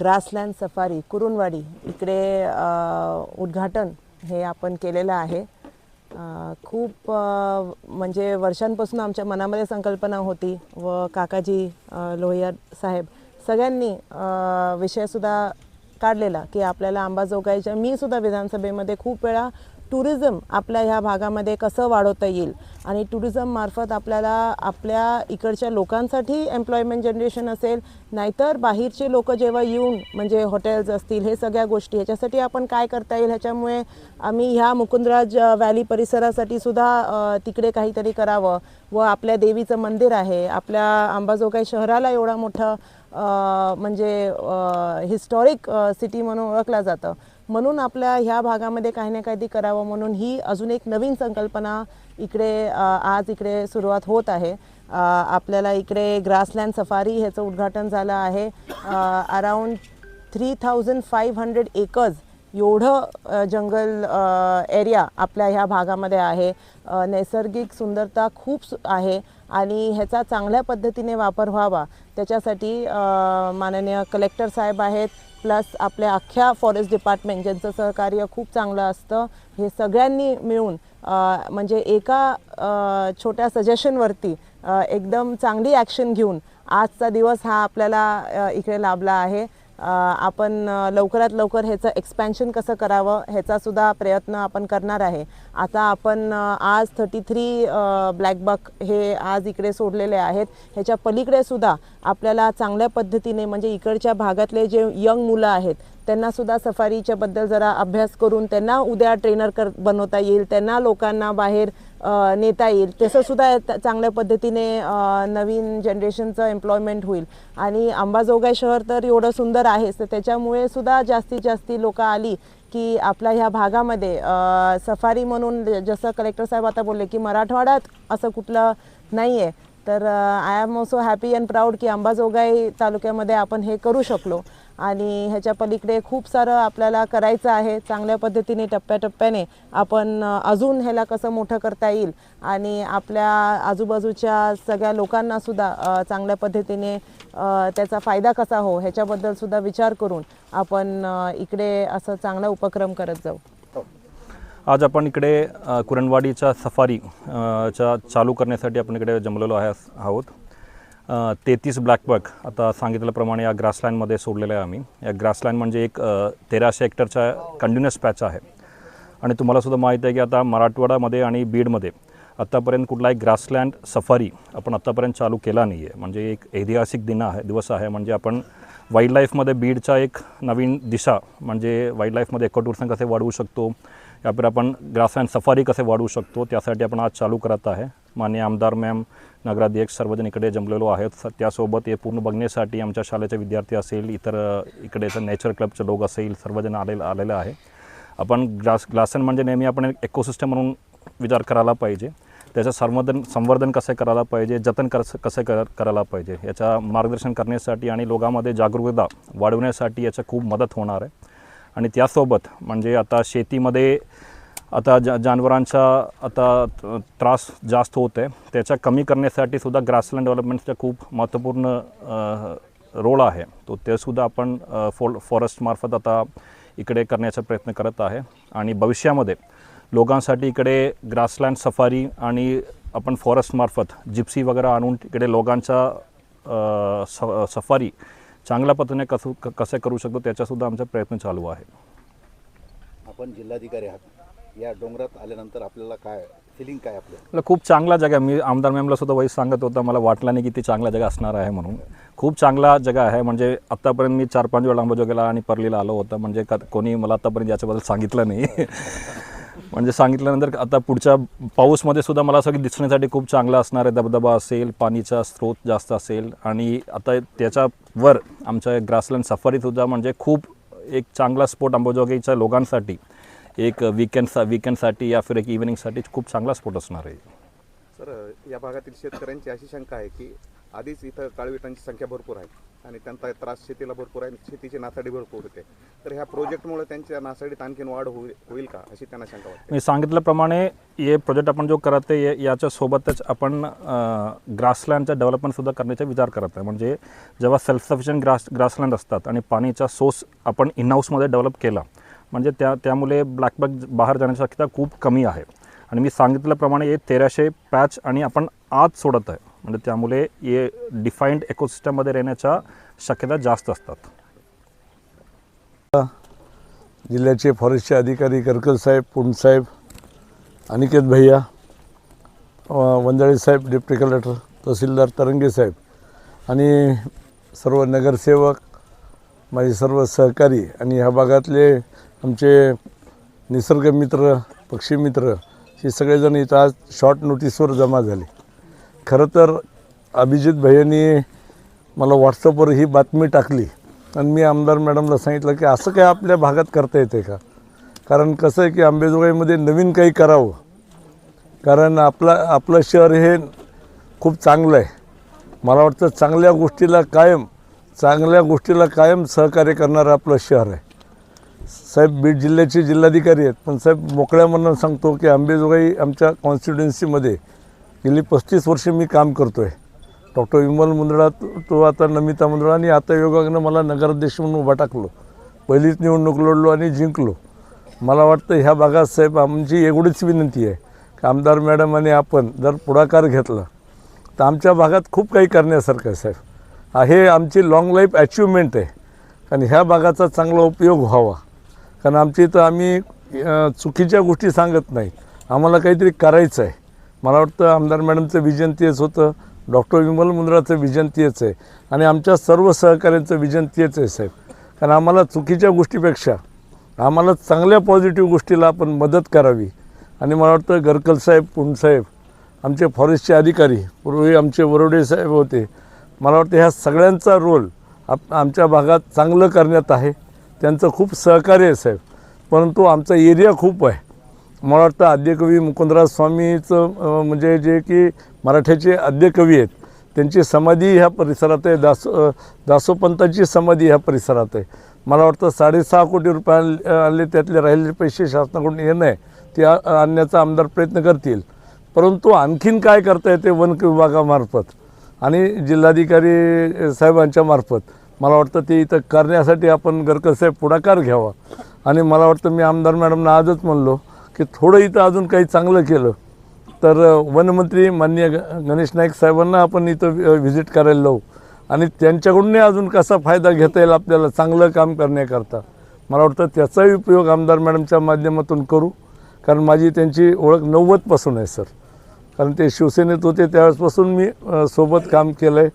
Grassland safari कुरुनवाडी इकडे उद्घाटन हे आपण केलेलं आहे. खूप म्हणजे वर्षांपासून आमच्या मनामध्ये संकल्पना होती व काकाजी लोहिया साहेब सगळ्यांनी विषयसुद्धा काढलेला की आपल्याला अंबाजोगाईच्या मी सुद्धा विधानसभेमध्ये खूप वेळा टुरिझम आपल्या ह्या भागामध्ये कसं वाढवता येईल? आणि टुरिझममार्फत आपल्याला आपल्या इकडच्या लोकांसाठी एम्प्लॉयमेंट जनरेशन असेल नाहीतर बाहेरचे लोक जेव्हा येऊन म्हणजे हॉटेल्स असतील हे सगळ्या गोष्टी ह्याच्यासाठी आपण काय करता येईल? ह्याच्यामुळे आम्ही ह्या मुकुंदराज व्हॅली परिसरासाठी सुद्धा तिकडे काहीतरी करावं. व आपल्या देवीचं मंदिर आहे आपल्या अंबाजोगाई शहराला एवढा मोठा म्हणजे हिस्टॉरिक सिटी म्हणून ओळखलं जातं. म्हणून आपल्या ह्या भागामध्ये काही ना काहीतरी करावं म्हणून ही अजून एक नवीन संकल्पना इकडे आज इकडे सुरुवात होत आहे. आपल्याला इकडे ग्रासलँड सफारी ह्याचं उद्घाटन झालं आहे. Around three thousand five hundred acres एवढं जंगल एरिया आपल्या ह्या भागामध्ये आहे. नैसर्गिक सुंदरता खूप सु- आहे आणि ह्याचा चांगल्या पद्धतीने वापर व्हावा. त्याच्यासाठी माननीय कलेक्टर साहेब आहेत प्लस आपल्या अख्ख्या फॉरेस्ट डिपार्टमेंट ज्यांचं सहकार्य खूप चांगलं असतं हे सगळ्यांनी मिळून म्हणजे एका छोट्या सजेशनवरती एकदम चांगली ॲक्शन घेऊन आजचा दिवस हा आपल्याला इकडे लाभला आहे. आपण लवकरात लवकर ह्याचं एक्सपॅन्शन कसं करावं ह्याचासुद्धा प्रयत्न आपण करणार आहे. आता आपण आज थर्टी थ्री ब्लॅकबक हे आज इकडे सोडलेले आहेत. ह्याच्या पलीकडे सुद्धा आपल्याला चांगल्या पद्धतीने म्हणजे इकडच्या भागातले जे यंग मुलं आहेत त्यांनासुद्धा सफारीच्याबद्दल जरा अभ्यास करून त्यांना उद्या ट्रेनर कर बनवता येईल त्यांना लोकांना बाहेर नेता येईल. तसं सुद्धा चांगल्या पद्धतीने नवीन जनरेशनचं एम्प्लॉयमेंट होईल. आणि अंबाजोगाई शहर तर एवढं सुंदर आहेच. तर त्याच्यामुळे सुद्धा जास्तीत जास्त लोकं आली की आपल्या ह्या भागामध्ये सफारी म्हणून जसं कलेक्टर साहेब आता बोलले की मराठवाड्यात असं कुठलं नाही आहे तर I am also happy and proud की अंबाजोगाई तालुक्यामध्ये आपण हे करू शकलो. आणि ह्याच्या पलीकडे खूप सारं आपल्याला करायचं आहे. चांगल्या पद्धतीने टप्प्याटप्प्याने आपण अजून ह्याला कसं मोठं करता येईल आणि आपल्या आजूबाजूच्या सगळ्या लोकांनासुद्धा चांगल्या पद्धतीने त्याचा फायदा कसा हो ह्याच्याबद्दलसुद्धा विचार करून आपण इकडे असं चांगला उपक्रम करत जाऊ. आज आपण इकडे कुरणवाडीच्या सफारी चा चालू करण्यासाठी आपण इकडे जमलेलो आहे आहोत. तेहतीस ब्लॅकबक आता सांगितल्याप्रमाणे या ग्रासलँडमध्ये सोडलेलं आहे आम्ही. या ग्रासलँड म्हणजे एक तेराशे हेक्टरचा कंटिन्युअस पॅच आहे. आणि तुम्हाला सुद्धा माहीत आहे की आता मराठवाड्यामध्ये आणि बीडमध्ये आत्तापर्यंत कुठलाही ग्रासलँड सफारी आपण आत्तापर्यंत चालू केला नाही आहे म्हणजे एक ऐतिहासिक दिन आहे दिवस आहे. म्हणजे आपण वाईल्ड लाईफमध्ये बीडचा एक नवीन दिशा म्हणजे वाईल्ड लाईफमध्ये इको कसे वाढवू शकतो या फिर आपण ग्रासलँड सफारी कसे वाढवू शकतो त्यासाठी आपण आज चालू करत आहे. माननीय आमदार मॅम नगराध्यक्ष सर्वजण इकडे जमलेलो आहेत. स- त्यासोबत हे पूर्ण बघण्यासाठी आमच्या शाळेचे विद्यार्थी असेल इतर इकडेचं नेचर क्लबचे लोक असेल सर्वजण आलेलं आलेलं आहे. आपण ग्लास ग्लासन म्हणजे नेहमी आपण एक इकोसिस्टम म्हणून विचार करायला पाहिजे. त्याचं संवर्धन संवर्धन कसं करायला पाहिजे जतन कसं कसं कर करायला पाहिजे याचा मार्गदर्शन करण्यासाठी आणि लोकांमध्ये जागरूकता वाढवण्यासाठी याचं खूप मदत होणार आहे. आणि त्यासोबत म्हणजे आता शेतीमध्ये आता ज जनावरांचा आता त्रास जास्त होत आहे त्याच्या कमी करण्यासाठी सुद्धा ग्रासलँड डेव्हलपमेंटचा खूप महत्त्वपूर्ण रोल आहे. तो तेसुद्धा आपण फो फॉरेस्टमार्फत आता इकडे करण्याचा प्रयत्न करत आहे. आणि भविष्यामध्ये लोकांसाठी इकडे ग्रासलँड सफारी आणि आपण फॉरेस्टमार्फत जिप्सी वगैरे आणून इकडे लोकांचा स सफारी चांगल्या पद्धतीने कसं क- कसं करू शकतो त्याचासुद्धा आमचा प्रयत्न चालू आहे. आपण जिल्हाधिकारी आहात. या डोंगरात आल्यानंतर आपल्याला काय फिलिंग काय आपलं खूप चांगला जगा मी आमदार मॅमला सुद्धा वैस सांगत होता. मला वाटलं नाही की ती चांगला जगा असणार आहे म्हणून. खूप चांगला जगा आहे. म्हणजे आत्तापर्यंत मी चार पाच वेळा अंबाजोगाईला आणि परलीला आलो होतं. म्हणजे कोणी मला आत्तापर्यंत याच्याबद्दल सांगितलं नाही. म्हणजे सांगितल्यानंतर आता पुढच्या पाऊसमध्ये सुद्धा मला सगळं दिसण्यासाठी खूप चांगला असणार आहे. धबधबा असेल पाणीचा स्रोत जास्त असेल. आणि आता त्याच्यावर आमच्या ग्रासलँड सफारीसुद्धा म्हणजे खूप एक चांगला स्पोर्ट अंबाजोगाईच्या लोकांसाठी एक वीकेंडचा वीकेंडसाठी या फिर एक इव्हिनिंगसाठी खूप चांगला स्पोर्ट असणार आहे. सर या भागातील शेतकऱ्यांची अशी शंका आहे की आधीच इथं काळविटांची संख्या भरपूर आहे आणि त्यांचा त्रास शेतीला भरपूर आहे शेतीची नासाडी भरपूर होते. तर ह्या प्रोजेक्टमुळे त्यांच्या नासाडीत आणखीन वाढ होईल का अशी त्यांना शंका वाटते? मी सांगितल्याप्रमाणे हे प्रोजेक्ट आपण जो करत आहे याच्यासोबतच आपण ग्रासलँडचं डेव्हलपमेंटसुद्धा करण्याचा विचार करत आहे. म्हणजे जेव्हा सेल्फ सफिशियंट ग्रास ग्रासलँड असतात आणि पाणीचा सोर्स आपण इन हाऊसमध्ये डेव्हलप केला म्हणजे त्या त्यामुळे ब्लॅकबॅक बाहेर जाण्याची शक्यता खूप कमी आहे. आणि मी सांगितल्याप्रमाणे हे तेराशे पॅच आणि आपण आत सोडत आहे. म्हणजे त्यामुळे हे डिफाईंड इकोसिस्टममध्ये राहण्याच्या शक्यता जास्त असतात. जिल्ह्याचे फॉरेस्टचे अधिकारी करकल साहेब पुंड साहेब अनिकेत भैया वंजाळे साहेब डिप्टी कलेक्टर तहसीलदार तरंगे साहेब आणि सर्व नगरसेवक माझे सर्व सहकारी आणि ह्या भागातले आमचे निसर्गमित्र पक्षीमित्र हे सगळेजण इथं आज शॉर्ट नोटीसवर जमा झाले. खरं तर अभिजित भैयांनी मला व्हॉट्सअपवर ही बातमी टाकली आणि मी आमदार मॅडमला सांगितलं की असं काय आपल्या भागात करता येते का? कारण कसं आहे की आंबेजोगाईमध्ये नवीन काही करावं. कारण आपला आपलं शहर हे खूप चांगलं आहे. मला वाटतं चांगल्या गोष्टीला कायम चांगल्या गोष्टीला कायम सहकार्य करणारं आपलं शहर आहे. साहेब बीड जिल्ह्याचे जिल्हाधिकारी आहेत पण साहेब मोकळ्या मनानं सांगतो की आंबेजोगाई आमच्या कॉन्स्टिट्युएन्सीमध्ये गेली पस्तीस वर्ष मी काम करतो आहे डॉक्टर विमल मुंदडा तो तो आता नमिता मुंदडा आणि आता योगानं मला नगराध्यक्ष म्हणून उभा टाकलो. पहिलीच निवडणूक लढलो आणि जिंकलो. मला वाटतं ह्या भागात साहेब आमची एवढीच विनंती आहे की आमदार मॅडम आणि आपण जर पुढाकार घेतला तर आमच्या भागात खूप काही करण्यासारखं आहे साहेब. हे आमची लाँग लाईफ अचिव्हमेंट आहे. आणि ह्या भागाचा चांगला उपयोग व्हावा. कारण आमच्या इथं आम्ही चुकीच्या गोष्टी सांगत नाही आम्हाला काहीतरी करायचं आहे. मला वाटतं आमदार मॅडमचं विजन तेच होतं डॉक्टर विमल मुंद्राचं विजन तेच आहे आणि आमच्या सर्व सहकाऱ्यांचं विजन तेच आहे साहेब. कारण आम्हाला चुकीच्या गोष्टीपेक्षा आम्हाला चांगल्या पॉझिटिव्ह गोष्टीला आपण मदत करावी. आणि मला वाटतं गरकल साहेब पुणसाहेब आमचे फॉरेस्टचे अधिकारी पूर्वी आमचे वरोडे साहेब होते. मला वाटतं ह्या सगळ्यांचा रोल आप आमच्या भागात चांगलं करण्यात आहे. त्यांचं खूप सहकार्य आहे साहेब. परंतु आमचा एरिया खूप आहे. मला वाटतं आद्यकवी मुकुंदराज स्वामीचं म्हणजे जे की मराठ्याचे आद्यकवी आहेत त्यांची समाधी ह्या परिसरात आहे. दास दासोपंतांची समाधी ह्या परिसरात आहे. मला वाटतं साडेसहा कोटी रुपये आणले त्यातले राहिलेले पैसे शासनाकडून येणं आहे ते आणण्याचा आमदार प्रयत्न करतील. परंतु आणखीन काय करता येते वन विभागामार्फत? आणि जिल्हाधिकारी साहेबांच्या मार्फत? मला वाटतं ते इथं करण्यासाठी आपण गरकर साहेब पुढाकार घ्यावा. आणि मला वाटतं मी आमदार मॅडमना आजच म्हणलो की थोडं इथं अजून काही चांगलं केलं. तर वनमंत्री माननीय ग गणेश नाईक साहेबांना आपण इथं व्हिजिट करायला लावू. आणि त्यांच्याकडूनही अजून कसा फायदा घेता येईल आपल्याला चांगलं काम करण्याकरता. मला वाटतं त्याचाही उपयोग आमदार मॅडमच्या माध्यमातून करू. कारण माझी त्यांची ओळख नव्वदपासून आहे सर. कारण ते शिवसेनेत होते त्यावेळेसपासून मी सोबत काम केलं आहे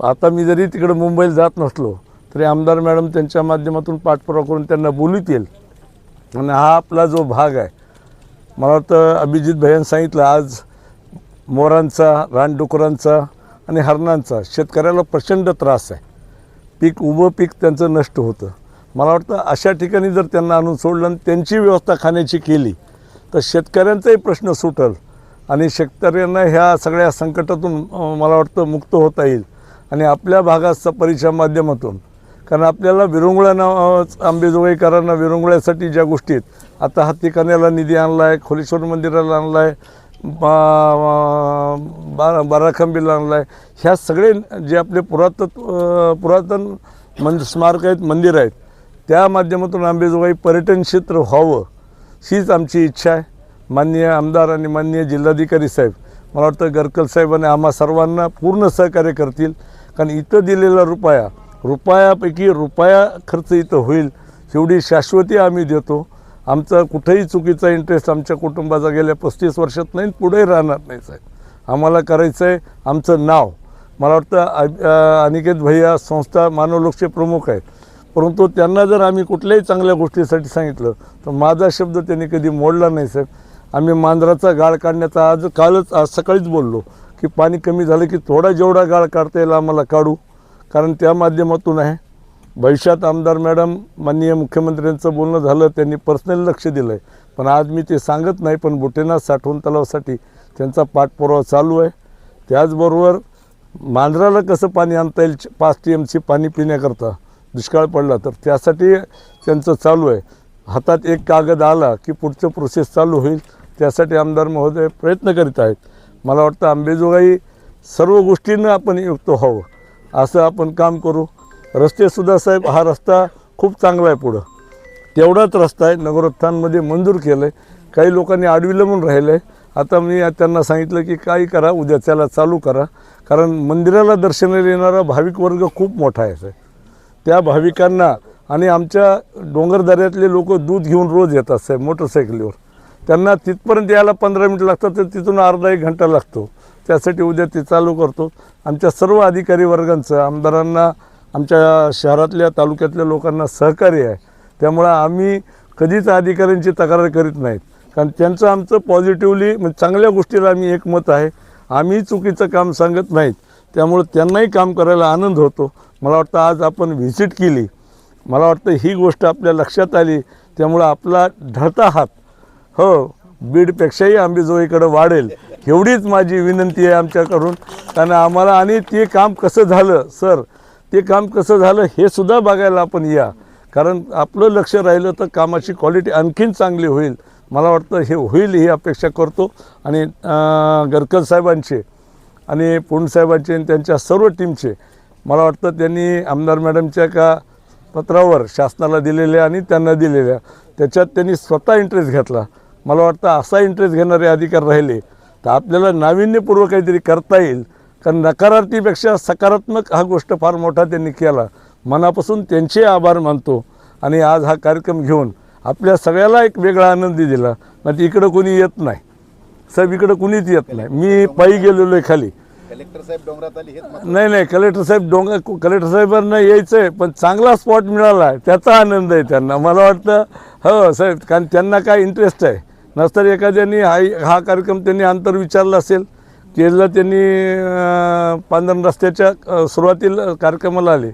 आता मी जरी तिकडं मुंबईला जात नसलो तरी आमदार मॅडम त्यांच्या माध्यमातून पाठपुरावा करून त्यांना बोलतील आणि हा आपला जो भाग आहे मला वाटतं अभिजित भैयानं सांगितलं आज मोरांचा रानडुकरांचा आणि हरणांचा शेतकऱ्याला प्रचंड त्रास आहे. पीक उभं पीक त्यांचं नष्ट होतं. मला वाटतं अशा ठिकाणी जर त्यांना आणून सोडलं आणि त्यांची व्यवस्था खाण्याची केली तर शेतकऱ्यांचाही प्रश्न सुटल आणि शेतकऱ्यांना ह्या सगळ्या संकटातून मला वाटतं मुक्त होता येईल. आणि आपल्या भागात सफारीच्या माध्यमातून. कारण आपल्याला विरंगुळ्यांना नाव आंबेजोगाईकरांना विरंगुळ्यासाठी ज्या गोष्टी आहेत आता हत्तीखान्याला निधी आणला आहे खोलेश्वर मंदिराला आणला आहे बा बाराखंबीला आणला आहे ह्या सगळे जे आपले पुरातत्व पुरातन मंद स्मारक आहेत मंदिर आहेत त्या माध्यमातून आंबेजोगाई पर्यटन क्षेत्र व्हावं हीच आमची इच्छा आहे. माननीय आमदार आणि माननीय जिल्हाधिकारी साहेब मला वाटतं गरकल साहेबांनी आम्हा सर्वांना पूर्ण सहकार्य करतील. कारण इथं दिलेला रुपया रुपयापैकी रुपया खर्च इथं होईल एवढी शाश्वती आम्ही देतो. आमचा कुठेही चुकीचा इंटरेस्ट आमच्या कुटुंबाचा गेल्या पस्तीस वर्षात नाही पुढेही राहणार नाही साहेब. आम्हाला करायचं आहे आमचं नाव. मला वाटतं अनिकेत भैया संस्था मानवलोकचे प्रमुख आहेत. परंतु त्यांना जर आम्ही कुठल्याही चांगल्या गोष्टीसाठी सांगितलं तर माझा शब्द त्यांनी कधी मोडला नाही साहेब. आम्ही मांजराचा गाळ काढण्याचा आज कालच आज सकाळीच बोललो. की पाणी कमी झालं की थोडा जेवढा गाळ काढता येईल आम्हाला काढू. कारण त्या माध्यमातून आहे. भविष्यात आमदार मॅडम माननीय मुख्यमंत्र्यांचं बोलणं झालं त्यांनी पर्सनल लक्ष दिलं आहे पण आज मी ते सांगत नाही पण बुटेनाथ साठवण तलावासाठी त्यांचा पाठपुरावा चालू आहे. त्याचबरोबर मांजराला कसं पाणी आणता येईल पाच टी एम सी पाणी पिण्याकरता दुष्काळ पडला तर त्यासाठी त्यांचं चालू आहे. हातात एक कागद आला की पुढचं प्रोसेस चालू होईल त्यासाठी आमदार महोदय प्रयत्न करीत आहेत. मला वाटतं आंबेजोगाई सर्व गोष्टींना आपण युक्त व्हावं असं आपण काम करू. रस्तेसुद्धा साहेब हा रस्ता खूप चांगला आहे पुढं. तेवढाच रस्ता आहे. नगरोत्थानमध्ये मंजूर केलं आहे काही लोकांनी आडविलं म्हणून राहिलं आहे आता मी त्यांना सांगितलं की काही करा उद्या त्याला चालू करा. कारण मंदिराला दर्शनाला येणारा भाविक वर्ग खूप मोठा आहे साहेब. त्या भाविकांना आणि आमच्या डोंगरदऱ्यातले लोक दूध घेऊन रोज येतात साहेब मोटरसायकलीवर. त्यांना तिथपर्यंत यायला पंधरा मिनिट लागतात तर तिथून अर्धा एक घंटा लागतो. त्यासाठी उद्या ते चालू करतो. आमच्या सर्व अधिकारी वर्गांचं आमदारांना आमच्या शहरातल्या तालुक्यातल्या लोकांना सहकार्य आहे. त्यामुळं आम्ही कधीच अधिकाऱ्यांची तक्रार करीत नाहीत. कारण त्यांचं आमचं पॉझिटिव्हली म्हणजे चांगल्या गोष्टीला आम्ही एकमत आहे. आम्ही चुकीचं काम सांगत नाहीत. त्यामुळं त्यांनाही काम करायला आनंद होतो. मला वाटतं आज आपण व्हिजिट केली. मला वाटतं ही गोष्ट आपल्या लक्षात आली. त्यामुळं आपला ढळता हात हो बीडपेक्षाही आंबेजोगाईकडे वाढेल एवढीच माझी विनंती आहे आमच्याकडून. कारण आम्हाला आणि ते काम कसं झालं सर ते काम कसं झालं हे सुद्धा बघायला आपण या. कारण आपलं लक्ष राहिलं तर कामाची क्वालिटी आणखीन चांगली होईल. मला वाटतं हे होईल ही अपेक्षा करतो. आणि गरकर साहेबांचे आणि साहेबांचे आणि त्यांच्या सर्व टीमचे मला वाटतं त्यांनी आमदार मॅडमच्या का पत्रावर शासनाला दिलेल्या आणि त्यांना दिलेल्या त्याच्यात त्यांनी स्वतः इंटरेस्ट घेतला. मला वाटतं असा इंटरेस्ट घेणारे अधिकारी राहिले तर आपल्याला नाविन्यपूर्वक काहीतरी करता येईल. कारण नकारार्थीपेक्षा सकारात्मक हा गोष्ट फार मोठा त्यांनी केला. मनापासून त्यांचे आभार मानतो. आणि आज हा कार्यक्रम घेऊन आपल्या सगळ्याला एक वेगळा आनंदी दिला. नाही इकडं कोणी येत नाही. साहेब इकडं कुणीच येत नाही. मी पायी गेलेलो आहे खाली. कलेक्टर साहेब डोंगरात आली. नाही नाही कलेक्टर साहेब डोंगर कलेक्टर साहेबांना यायचं आहे पण चांगला स्पॉट मिळाला. आहे त्याचा आनंद आहे त्यांना. मला वाटतं हो साहेब कारण त्यांना काय इंटरेस्ट आहे? नसतर एखाद्याने हा हा कार्यक्रम त्यांनी अंतर विचारला असेल केला त्यांनी अं, रस्त्याच्या सुरुवातील सुरुवातीला कार्यक्रमाला आले.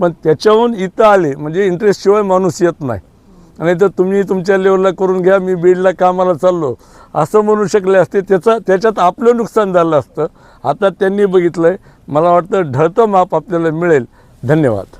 पण त्याच्याहून इथं आले म्हणजे इंटरेस्टशिवाय माणूस येत नाही. आणि तर तुम्ही तुमच्या लेवलला करून घ्या मी बीडला कामाला चाललो असं म्हणू शकले असते त्याचा त्याच्यात आपलं नुकसान झालं असतं. आता त्यांनी बघितलं आहे मला वाटतं ढळतं माप आपल्याला मिळेल. धन्यवाद.